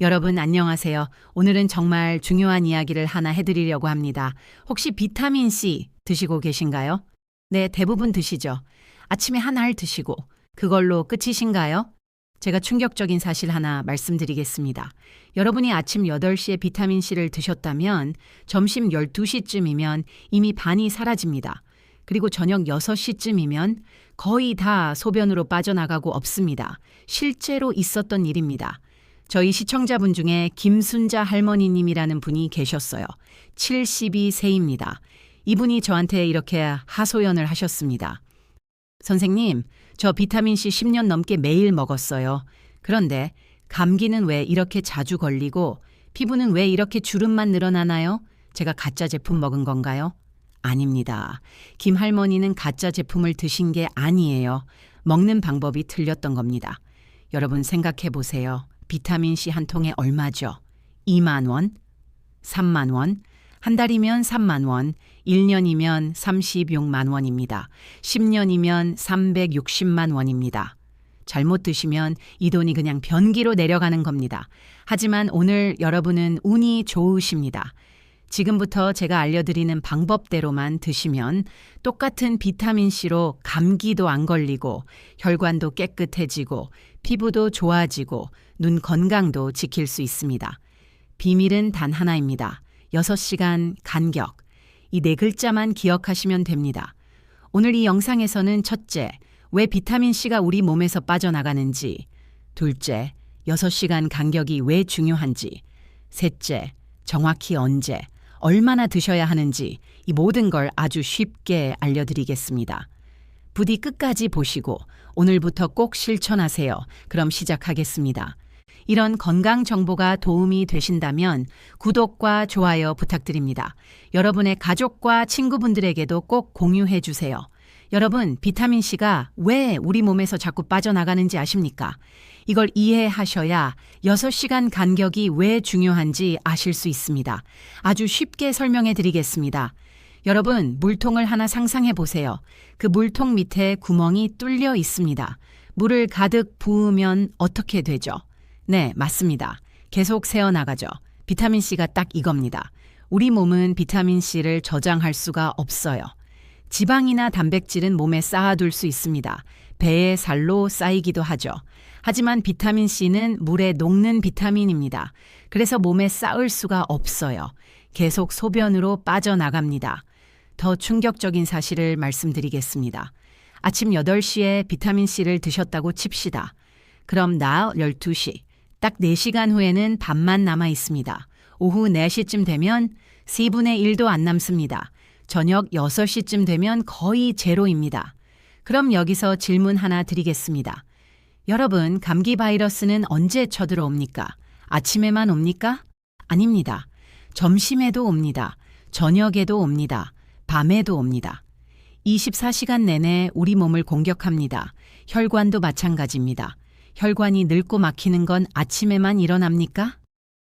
여러분 안녕하세요. 오늘은 정말 중요한 이야기를 하나 해드리려고 합니다. 혹시 비타민 C 드시고 계신가요? 네, 대부분 드시죠. 아침에 한 알 드시고 그걸로 끝이신가요? 제가 충격적인 사실 하나 말씀드리겠습니다. 여러분이 아침 8시에 비타민 C를 드셨다면 점심 12시쯤이면 이미 반이 사라집니다. 그리고 저녁 6시쯤이면 거의 다 소변으로 빠져나가고 없습니다. 실제로 있었던 일입니다. 저희 시청자분 중에 김순자 할머니님이라는 분이 계셨어요. 72세입니다. 이분이 저한테 이렇게 하소연을 하셨습니다. 선생님, 저 비타민C 10년 넘게 매일 먹었어요. 그런데 감기는 왜 이렇게 자주 걸리고 피부는 왜 이렇게 주름만 늘어나나요? 제가 가짜 제품 먹은 건가요? 아닙니다. 김 할머니는 가짜 제품을 드신 게 아니에요. 먹는 방법이 틀렸던 겁니다. 여러분 생각해 보세요. 비타민C 한 통에 얼마죠? 2만 원? 3만 원? 한 달이면 3만 원, 1년이면 36만 원입니다. 10년이면 360만 원입니다. 잘못 드시면 이 돈이 그냥 변기로 내려가는 겁니다. 하지만 오늘 여러분은 운이 좋으십니다. 지금부터 제가 알려드리는 방법대로만 드시면 똑같은 비타민C로 감기도 안 걸리고 혈관도 깨끗해지고 피부도 좋아지고 눈 건강도 지킬 수 있습니다. 비밀은 단 하나입니다. 6시간 간격. 이 네 글자만 기억하시면 됩니다. 오늘 이 영상에서는 첫째, 왜 비타민C가 우리 몸에서 빠져나가는지, 둘째, 6시간 간격이 왜 중요한지, 셋째, 정확히 언제, 얼마나 드셔야 하는지 이 모든 걸 아주 쉽게 알려드리겠습니다. 부디 끝까지 보시고 오늘부터 꼭 실천하세요. 그럼 시작하겠습니다. 이런 건강 정보가 도움이 되신다면 구독과 좋아요 부탁드립니다. 여러분의 가족과 친구분들에게도 꼭 공유해 주세요. 여러분, 비타민C가 왜 우리 몸에서 자꾸 빠져나가는지 아십니까? 이걸 이해하셔야 6시간 간격이 왜 중요한지 아실 수 있습니다. 아주 쉽게 설명해 드리겠습니다. 여러분, 물통을 하나 상상해 보세요. 그 물통 밑에 구멍이 뚫려 있습니다. 물을 가득 부으면 어떻게 되죠? 네, 맞습니다. 계속 새어나가죠. 비타민C가 딱 이겁니다. 우리 몸은 비타민C를 저장할 수가 없어요. 지방이나 단백질은 몸에 쌓아둘 수 있습니다. 배의 살로 쌓이기도 하죠. 하지만 비타민C는 물에 녹는 비타민입니다. 그래서 몸에 쌓을 수가 없어요. 계속 소변으로 빠져나갑니다. 더 충격적인 사실을 말씀드리겠습니다. 아침 8시에 비타민C를 드셨다고 칩시다. 그럼 나 12시, 딱 4시간 후에는 반만 남아 있습니다. 오후 4시쯤 되면 4분의 1도 안 남습니다. 저녁 6시쯤 되면 거의 제로입니다. 그럼 여기서 질문 하나 드리겠습니다. 여러분, 감기 바이러스는 언제 쳐들어옵니까? 아침에만 옵니까? 아닙니다. 점심에도 옵니다. 저녁에도 옵니다. 밤에도 옵니다. 24시간 내내 우리 몸을 공격합니다. 혈관도 마찬가지입니다. 혈관이 늙고 막히는 건 아침에만 일어납니까?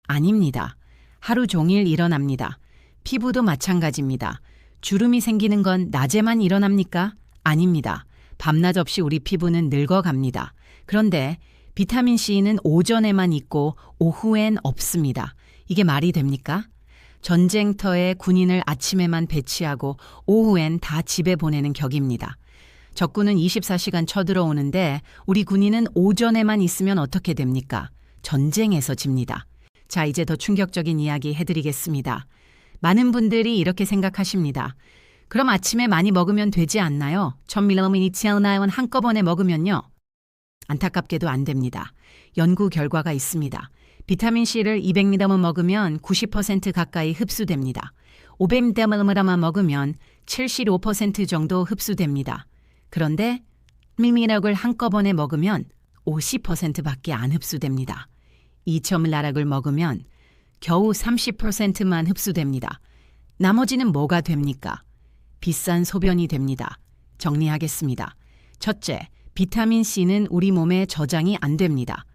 아닙니다. 하루 종일 일어납니다. 피부도 마찬가지입니다. 주름이 생기는 건 낮에만 일어납니까? 아닙니다. 밤낮 없이 우리 피부는 늙어갑니다. 그런데 비타민 C는 오전에만 있고 오후엔 없습니다. 이게 말이 됩니까? 전쟁터에 군인을 아침에만 배치하고 오후엔 다 집에 보내는 격입니다. 적군은 24시간 쳐들어오는데 우리 군인은 오전에만 있으면 어떻게 됩니까? 전쟁에서 집니다. 자, 이제 더 충격적인 이야기 해드리겠습니다. 많은 분들이 이렇게 생각하십니다. 그럼 아침에 많이 먹으면 되지 않나요? 1000ml 한꺼번에 먹으면요. 안타깝게도 안 됩니다. 연구 결과가 있습니다. 비타민C를 200ml 먹으면 90% 가까이 흡수됩니다. 500ml만 먹으면 75% 정도 흡수됩니다. 그런데 밀미락을 한꺼번에 먹으면 50%밖에 안 흡수됩니다. 2.1나락을 먹으면 겨우 30%만 흡수됩니다. 나머지는 뭐가 됩니까? 비싼 소변이 됩니다. 정리하겠습니다. 첫째, 비타민 C는 우리 몸에 저장이 안 됩니다.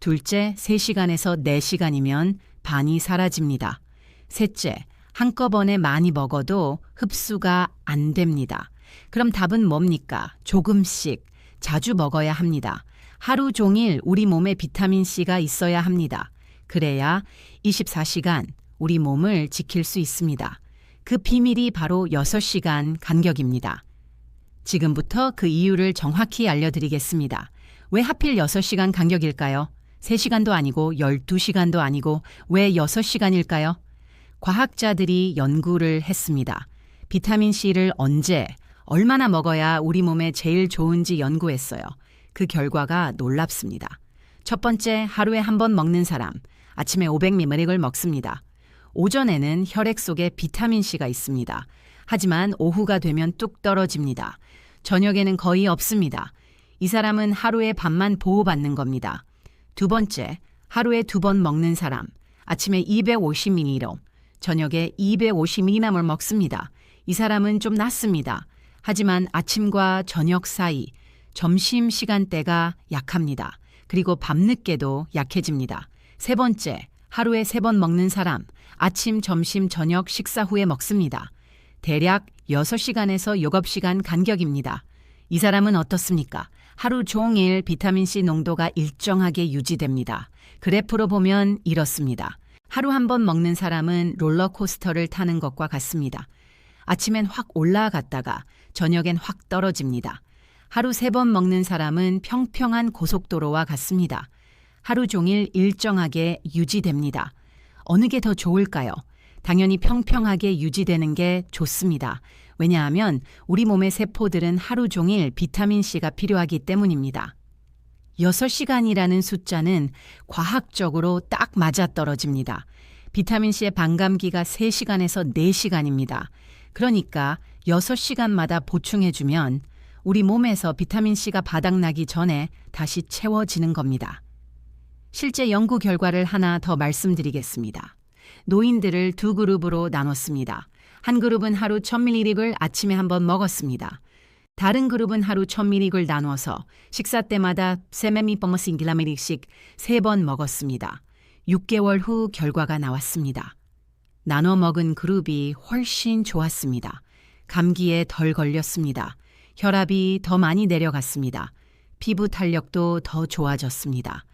둘째, 3시간에서 4시간이면 반이 사라집니다. 셋째, 한꺼번에 많이 먹어도 흡수가 안 됩니다. 그럼 답은 뭡니까? 조금씩 자주 먹어야 합니다. 하루 종일 우리 몸에 비타민 C가 있어야 합니다. 그래야 24시간 우리 몸을 지킬 수 있습니다. 그 비밀이 바로 6시간 간격입니다. 지금부터 그 이유를 정확히 알려드리겠습니다. 왜 하필 6시간 간격일까요? 3시간도 아니고 12시간도 아니고 왜 6시간일까요? 과학자들이 연구를 했습니다. 비타민 C를 언제, 얼마나 먹어야 우리 몸에 제일 좋은지 연구했어요. 그 결과가 놀랍습니다. 첫 번째, 하루에 한 번 먹는 사람, 아침에 500ml을 먹습니다. 오전에는 혈액 속에 비타민 C가 있습니다. 하지만 오후가 되면 뚝 떨어집니다. 저녁에는 거의 없습니다. 이 사람은 하루에 반만 보호받는 겁니다. 두 번째, 하루에 두 번 먹는 사람, 아침에 250ml, 저녁에 250mg을 먹습니다. 이 사람은 좀 낫습니다. 하지만 아침과 저녁 사이, 점심 시간대가 약합니다. 그리고 밤늦게도 약해집니다. 세 번째, 하루에 세 번 먹는 사람, 아침, 점심, 저녁 식사 후에 먹습니다. 대략 6시간에서 6시간 간격입니다. 이 사람은 어떻습니까? 하루 종일 비타민C 농도가 일정하게 유지됩니다. 그래프로 보면 이렇습니다. 하루 한 번 먹는 사람은 롤러코스터를 타는 것과 같습니다. 아침엔 확 올라갔다가 저녁엔 확 떨어집니다. 하루 세 번 먹는 사람은 평평한 고속도로와 같습니다. 하루 종일 일정하게 유지됩니다. 어느 게 더 좋을까요? 당연히 평평하게 유지되는 게 좋습니다. 왜냐하면 우리 몸의 세포들은 하루 종일 비타민C가 필요하기 때문입니다. 6시간이라는 숫자는 과학적으로 딱 맞아떨어집니다. 비타민C의 반감기가 3시간에서 4시간입니다. 그러니까 6시간마다 보충해주면 우리 몸에서 비타민C가 바닥나기 전에 다시 채워지는 겁니다. 실제 연구 결과를 하나 더 말씀드리겠습니다. 노인들을 두 그룹으로 나눴습니다. 한 그룹은 하루 1000ml를 아침에 한 번 먹었습니다. 다른 그룹은 하루 1000ml를 나눠서 식사 때마다 세메미 버머싱글라메릭씩 세번 먹었습니다. 6개월 후 결과가 나왔습니다. 나눠 먹은 그룹이 훨씬 좋았습니다. 감기에 덜 걸렸습니다. 혈압이 더 많이 내려갔습니다. 피부 탄력도 더 좋아졌습니다.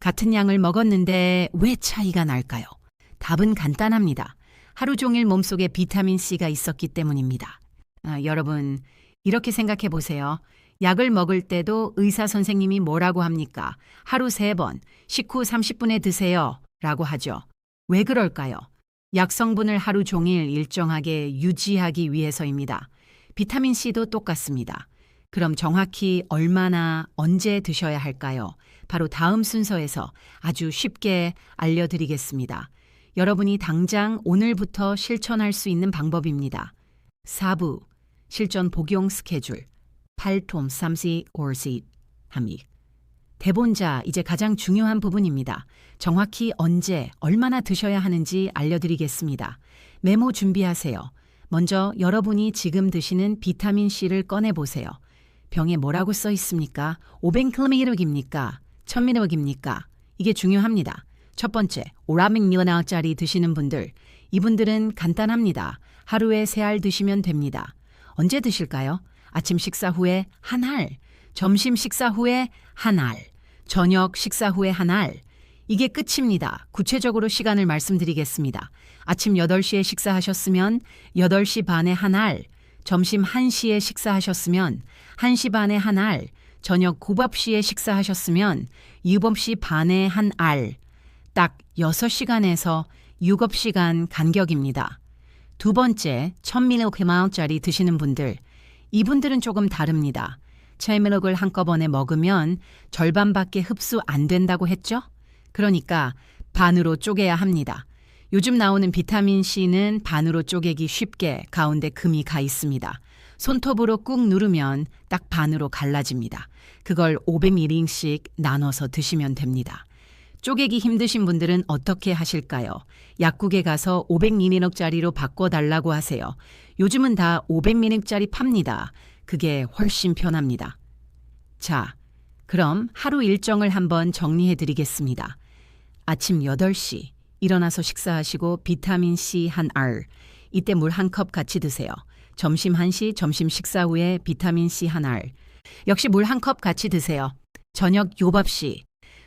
같은 양을 먹었는데 왜 차이가 날까요? 답은 간단합니다. 하루 종일 몸속에 비타민 C가 있었기 때문입니다. 아, 여러분, 이렇게 생각해 보세요. 약을 먹을 때도 의사 선생님이 뭐라고 합니까? 하루 세 번, 식후 30분에 드세요. 라고 하죠. 왜 그럴까요? 약 성분을 하루 종일 일정하게 유지하기 위해서입니다. 비타민 C도 똑같습니다. 그럼 정확히 얼마나 언제 드셔야 할까요? 바로 다음 순서에서 아주 쉽게 알려드리겠습니다. 여러분이 당장 오늘부터 실천할 수 있는 방법입니다. 4부 실전 복용 스케줄 8톰 3시 5시 함이 대본자 이제 가장 중요한 부분입니다. 정확히 언제 얼마나 드셔야 하는지 알려드리겠습니다. 메모 준비하세요. 먼저 여러분이 지금 드시는 비타민 C를 꺼내 보세요. 병에 뭐라고 써 있습니까? 500mg입니까? 1000mg입니까? 이게 중요합니다. 첫 번째, 오라밍 밀라나짜리 드시는 분들. 이분들은 간단합니다. 하루에 세 알 드시면 됩니다. 언제 드실까요? 아침 식사 후에 한 알, 점심 식사 후에 한 알, 저녁 식사 후에 한 알. 이게 끝입니다. 구체적으로 시간을 말씀드리겠습니다. 아침 8시에 식사하셨으면 8시 반에 한 알, 점심 1시에 식사하셨으면 1시 반에 한 알, 저녁 9밥시에 식사하셨으면 7시 반에 한 알, 딱 6시간에서 6업시간 간격입니다. 두 번째, 1000mg짜리 드시는 분들. 이분들은 조금 다릅니다. 1000mg을 한꺼번에 먹으면 절반밖에 흡수 안 된다고 했죠? 그러니까 반으로 쪼개야 합니다. 요즘 나오는 비타민 C는 반으로 쪼개기 쉽게 가운데 금이 가 있습니다. 손톱으로 꾹 누르면 딱 반으로 갈라집니다. 그걸 500ml씩 나눠서 드시면 됩니다. 쪼개기 힘드신 분들은 어떻게 하실까요? 약국에 가서 500ml짜리로 바꿔달라고 하세요. 요즘은 다 500ml짜리 팝니다. 그게 훨씬 편합니다. 자, 그럼 하루 일정을 한번 정리해 드리겠습니다. 아침 8시 일어나서 식사하시고 비타민 C 한 알. 이때 물 한 컵 같이 드세요. 점심 1시 점심 식사 후에 비타민 C 한 알. 역시 물 한 컵 같이 드세요. 저녁 요밥 시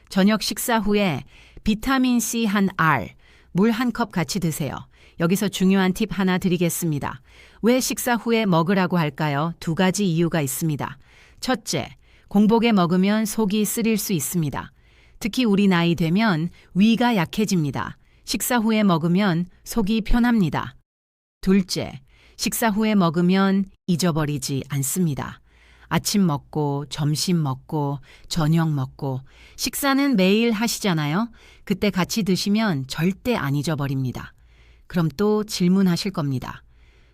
저녁 식사 후에 비타민 C 한 알, 물 한 컵 같이 드세요. 여기서 중요한 팁 하나 드리겠습니다. 왜 식사 후에 먹으라고 할까요? 두 가지 이유가 있습니다. 첫째, 공복에 먹으면 속이 쓰릴 수 있습니다. 특히 우리 나이 되면 위가 약해집니다. 식사 후에 먹으면 속이 편합니다. 둘째, 식사 후에 먹으면 잊어버리지 않습니다. 아침 먹고, 점심 먹고, 저녁 먹고, 식사는 매일 하시잖아요? 그때 같이 드시면 절대 안 잊어버립니다. 그럼 또 질문하실 겁니다.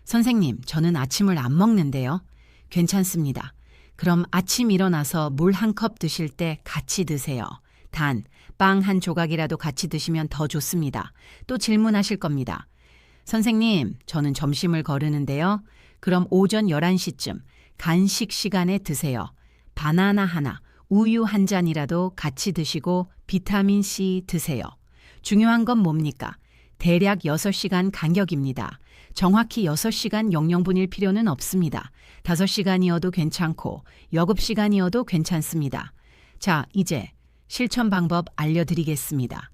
선생님, 저는 아침을 안 먹는데요. 괜찮습니다. 그럼 아침 일어나서 물 한 컵 드실 때 같이 드세요. 단, 빵 한 조각이라도 같이 드시면 더 좋습니다. 또 질문하실 겁니다. 선생님, 저는 점심을 거르는데요. 그럼 오전 11시쯤 간식 시간에 드세요. 바나나 하나, 우유 한 잔이라도 같이 드시고 비타민 C 드세요. 중요한 건 뭡니까? 대략 6시간 간격입니다. 정확히 6시간 영양분일 필요는 없습니다. 5시간이어도 괜찮고 여급 시간이어도 괜찮습니다. 자, 이제 실천 방법 알려드리겠습니다.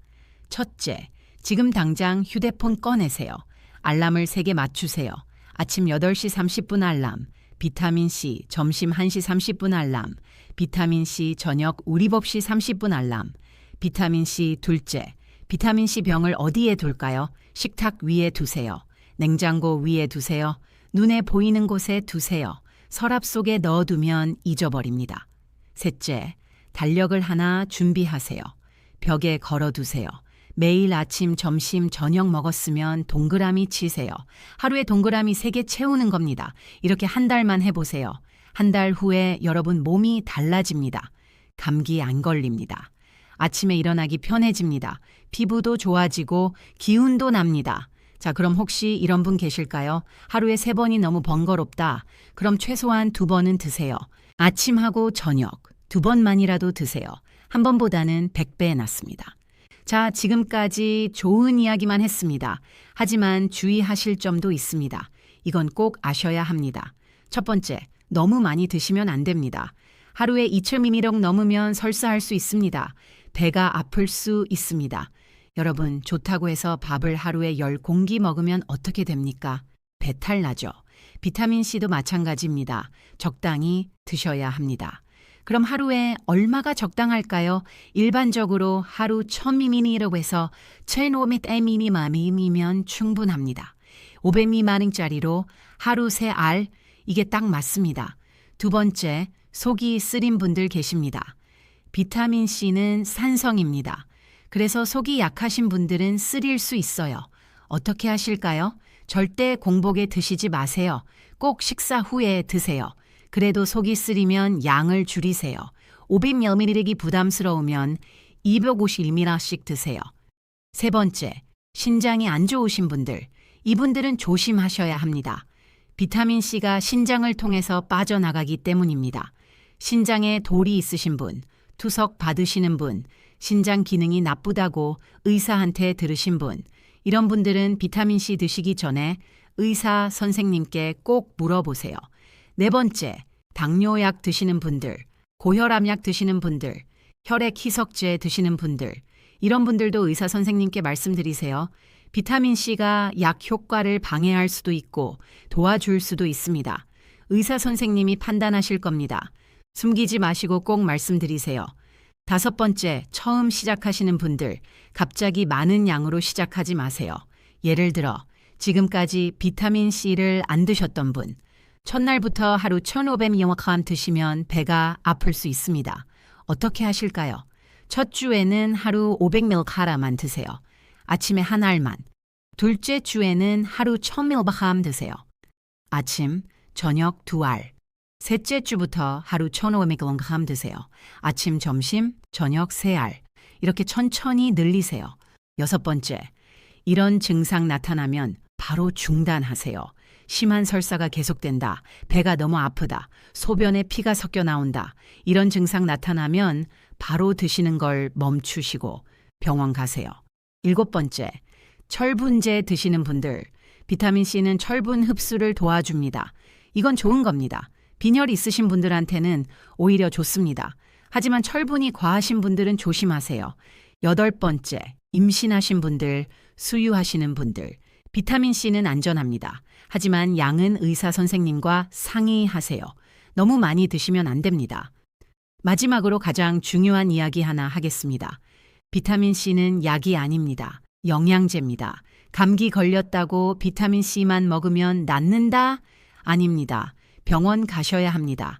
첫째, 지금 당장 휴대폰 꺼내세요. 알람을 3개 맞추세요. 아침 8시 30분 알람, 비타민C 점심 1시 30분 알람, 비타민C 저녁 우리 법시 30분 알람, 비타민C 둘째, 비타민C 병을 어디에 둘까요? 식탁 위에 두세요. 냉장고 위에 두세요. 눈에 보이는 곳에 두세요. 서랍 속에 넣어두면 잊어버립니다. 셋째, 달력을 하나 준비하세요. 벽에 걸어두세요. 매일 아침, 점심, 저녁 먹었으면 동그라미 치세요. 하루에 동그라미 3개 채우는 겁니다. 이렇게 한 달만 해보세요. 한 달 후에 여러분 몸이 달라집니다. 감기 안 걸립니다. 아침에 일어나기 편해집니다. 피부도 좋아지고 기운도 납니다. 자, 그럼 혹시 이런 분 계실까요? 하루에 세 번이 너무 번거롭다. 그럼 최소한 두 번은 드세요. 아침하고 저녁 두 번만이라도 드세요. 한 번보다는 100배 낫습니다. 자, 지금까지 좋은 이야기만 했습니다. 하지만 주의하실 점도 있습니다. 이건 꼭 아셔야 합니다. 첫 번째, 너무 많이 드시면 안 됩니다. 하루에 2,000ml 넘으면 설사할 수 있습니다. 배가 아플 수 있습니다. 여러분, 좋다고 해서 밥을 하루에 10공기 먹으면 어떻게 됩니까? 배탈 나죠. 비타민C도 마찬가지입니다. 적당히 드셔야 합니다. 그럼 하루에 얼마가 적당할까요? 일반적으로 하루 1000ml라고 해서 1500ml만이면 충분합니다. 500ml짜리로 하루 3알, 이게 딱 맞습니다. 두 번째, 속이 쓰린 분들 계십니다. 비타민C는 산성입니다. 그래서 속이 약하신 분들은 쓰릴 수 있어요. 어떻게 하실까요? 절대 공복에 드시지 마세요. 꼭 식사 후에 드세요. 그래도 속이 쓰리면 양을 줄이세요. 500ml이 부담스러우면 251ml씩 드세요. 세 번째, 신장이 안 좋으신 분들. 이분들은 조심하셔야 합니다. 비타민C가 신장을 통해서 빠져나가기 때문입니다. 신장에 돌이 있으신 분, 투석 받으시는 분, 신장 기능이 나쁘다고 의사한테 들으신 분, 이런 분들은 비타민C 드시기 전에 의사 선생님께 꼭 물어보세요. 네 번째, 당뇨약 드시는 분들, 고혈압약 드시는 분들, 혈액 희석제 드시는 분들, 이런 분들도 의사 선생님께 말씀드리세요. 비타민C가 약 효과를 방해할 수도 있고 도와줄 수도 있습니다. 의사 선생님이 판단하실 겁니다. 숨기지 마시고 꼭 말씀드리세요. 다섯 번째, 처음 시작하시는 분들, 갑자기 많은 양으로 시작하지 마세요. 예를 들어, 지금까지 비타민C를 안 드셨던 분, 첫날부터 하루 1500mg 드시면 배가 아플 수 있습니다. 어떻게 하실까요? 첫 주에는 하루 500mg만 드세요. 아침에 한 알만. 둘째 주에는 하루 1000mg 드세요. 아침, 저녁 두 알. 셋째 주부터 하루 1500mg 드세요. 아침, 점심, 저녁 세 알. 이렇게 천천히 늘리세요. 여섯 번째, 이런 증상 나타나면 바로 중단하세요. 심한 설사가 계속된다. 배가 너무 아프다. 소변에 피가 섞여 나온다. 이런 증상 나타나면 바로 드시는 걸 멈추시고 병원 가세요. 일곱 번째, 철분제 드시는 분들. 비타민C는 철분 흡수를 도와줍니다. 이건 좋은 겁니다. 빈혈 있으신 분들한테는 오히려 좋습니다. 하지만 철분이 과하신 분들은 조심하세요. 여덟 번째, 임신하신 분들, 수유하시는 분들. 비타민 C는 안전합니다. 하지만 양은 의사 선생님과 상의하세요. 너무 많이 드시면 안 됩니다. 마지막으로 가장 중요한 이야기 하나 하겠습니다. 비타민 C는 약이 아닙니다. 영양제입니다. 감기 걸렸다고 비타민 C만 먹으면 낫는다? 아닙니다. 병원 가셔야 합니다.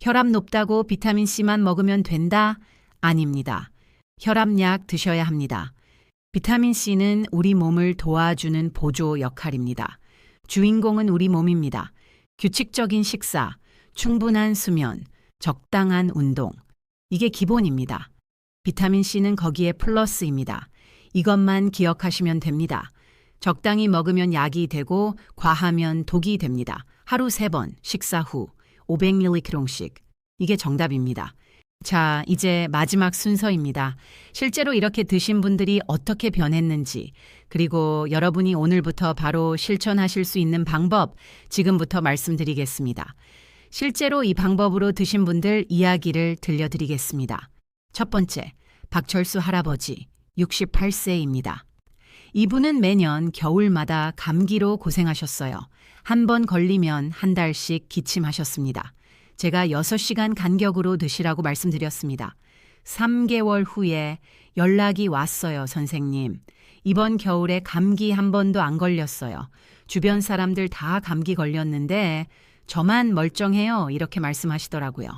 혈압 높다고 비타민 C만 먹으면 된다? 아닙니다. 혈압약 드셔야 합니다. 비타민 C는 우리 몸을 도와주는 보조 역할입니다. 주인공은 우리 몸입니다. 규칙적인 식사, 충분한 수면, 적당한 운동. 이게 기본입니다. 비타민 C는 거기에 플러스입니다. 이것만 기억하시면 됩니다. 적당히 먹으면 약이 되고 과하면 독이 됩니다. 하루 세번 식사 후 500mg씩. 이게 정답입니다. 자, 이제 마지막 순서입니다. 실제로 이렇게 드신 분들이 어떻게 변했는지, 그리고 여러분이 오늘부터 바로 실천하실 수 있는 방법 지금부터 말씀드리겠습니다. 실제로 이 방법으로 드신 분들 이야기를 들려드리겠습니다. 첫 번째, 박철수 할아버지, 68세입니다. 이분은 매년 겨울마다 감기로 고생하셨어요. 한 번 걸리면 한 달씩 기침하셨습니다. 제가 6시간 간격으로 드시라고 말씀드렸습니다. 3개월 후에 연락이 왔어요, 선생님. 이번 겨울에 감기 한 번도 안 걸렸어요. 주변 사람들 다 감기 걸렸는데 저만 멀쩡해요. 이렇게 말씀하시더라고요.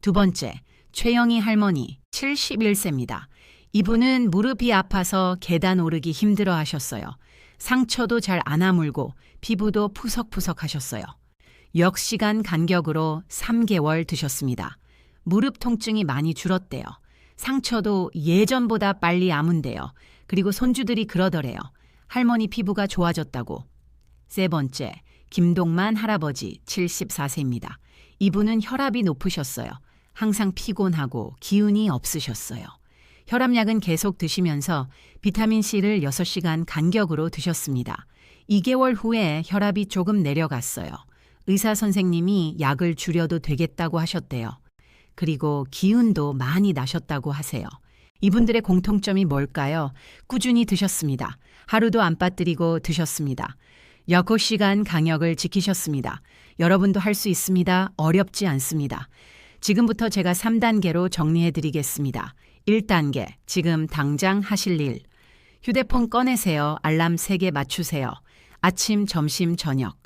두 번째, 최영희 할머니, 71세입니다. 이분은 무릎이 아파서 계단 오르기 힘들어 하셨어요. 상처도 잘 안 아물고 피부도 푸석푸석 하셨어요. 역시간 간격으로 3개월 드셨습니다. 무릎 통증이 많이 줄었대요. 상처도 예전보다 빨리 아문대요. 그리고 손주들이 그러더래요. 할머니 피부가 좋아졌다고. 세 번째, 김동만 할아버지 74세입니다. 이분은 혈압이 높으셨어요. 항상 피곤하고 기운이 없으셨어요. 혈압약은 계속 드시면서 비타민C를 6시간 간격으로 드셨습니다. 2개월 후에 혈압이 조금 내려갔어요. 의사 선생님이 약을 줄여도 되겠다고 하셨대요. 그리고 기운도 많이 나셨다고 하세요. 이분들의 공통점이 뭘까요? 꾸준히 드셨습니다. 하루도 안 빠뜨리고 드셨습니다. 6시간 강역을 지키셨습니다. 여러분도 할 수 있습니다. 어렵지 않습니다. 지금부터 제가 3단계로 정리해 드리겠습니다. 1단계, 지금 당장 하실 일. 휴대폰 꺼내세요. 알람 3개 맞추세요. 아침, 점심, 저녁.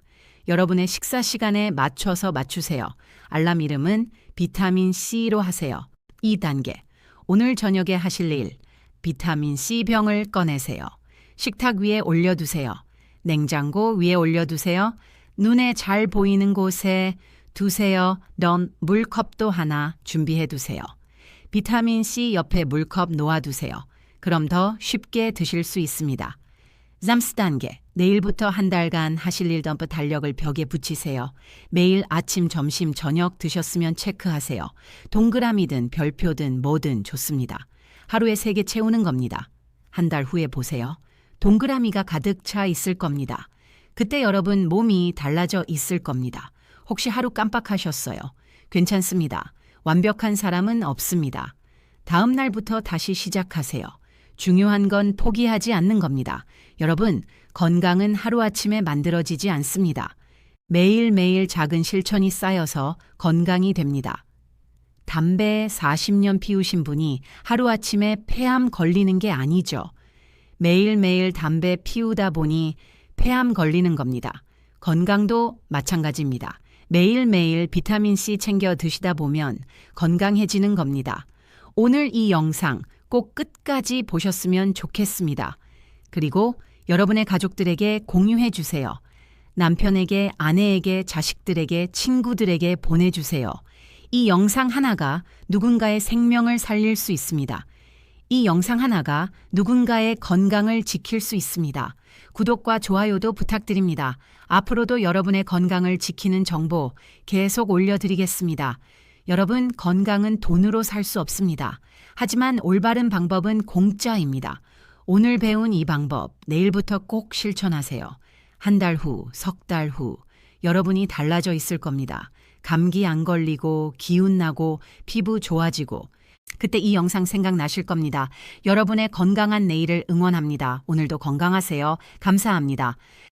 여러분의 식사 시간에 맞춰서 맞추세요. 알람 이름은 비타민 C로 하세요. 2단계. 오늘 저녁에 하실 일. 비타민 C 병을 꺼내세요. 식탁 위에 올려두세요. 냉장고 위에 올려두세요. 눈에 잘 보이는 곳에 두세요. 넌 물컵도 하나 준비해 두세요. 비타민 C 옆에 물컵 놓아두세요. 그럼 더 쉽게 드실 수 있습니다. 3단계. 내일부터 한 달간 하실 일 덤프 달력을 벽에 붙이세요. 매일 아침, 점심, 저녁 드셨으면 체크하세요. 동그라미든 별표든 뭐든 좋습니다. 하루에 3개 채우는 겁니다. 한 달 후에 보세요. 동그라미가 가득 차 있을 겁니다. 그때 여러분 몸이 달라져 있을 겁니다. 혹시 하루 깜빡하셨어요? 괜찮습니다. 완벽한 사람은 없습니다. 다음 날부터 다시 시작하세요. 중요한 건 포기하지 않는 겁니다. 여러분, 건강은 하루아침에 만들어지지 않습니다. 매일매일 작은 실천이 쌓여서 건강이 됩니다. 담배 40년 피우신 분이 하루아침에 폐암 걸리는 게 아니죠. 매일매일 담배 피우다 보니 폐암 걸리는 겁니다. 건강도 마찬가지입니다. 매일매일 비타민C 챙겨 드시다 보면 건강해지는 겁니다. 오늘 이 영상 꼭 끝까지 보셨으면 좋겠습니다. 그리고 여러분의 가족들에게 공유해 주세요. 남편에게, 아내에게, 자식들에게, 친구들에게 보내주세요. 이 영상 하나가 누군가의 생명을 살릴 수 있습니다. 이 영상 하나가 누군가의 건강을 지킬 수 있습니다. 구독과 좋아요도 부탁드립니다. 앞으로도 여러분의 건강을 지키는 정보 계속 올려드리겠습니다. 여러분, 건강은 돈으로 살 수 없습니다. 하지만 올바른 방법은 공짜입니다. 오늘 배운 이 방법 내일부터 꼭 실천하세요. 한 달 후, 석 달 후, 여러분이 달라져 있을 겁니다. 감기 안 걸리고, 기운 나고, 피부 좋아지고, 그때 이 영상 생각나실 겁니다. 여러분의 건강한 내일을 응원합니다. 오늘도 건강하세요. 감사합니다.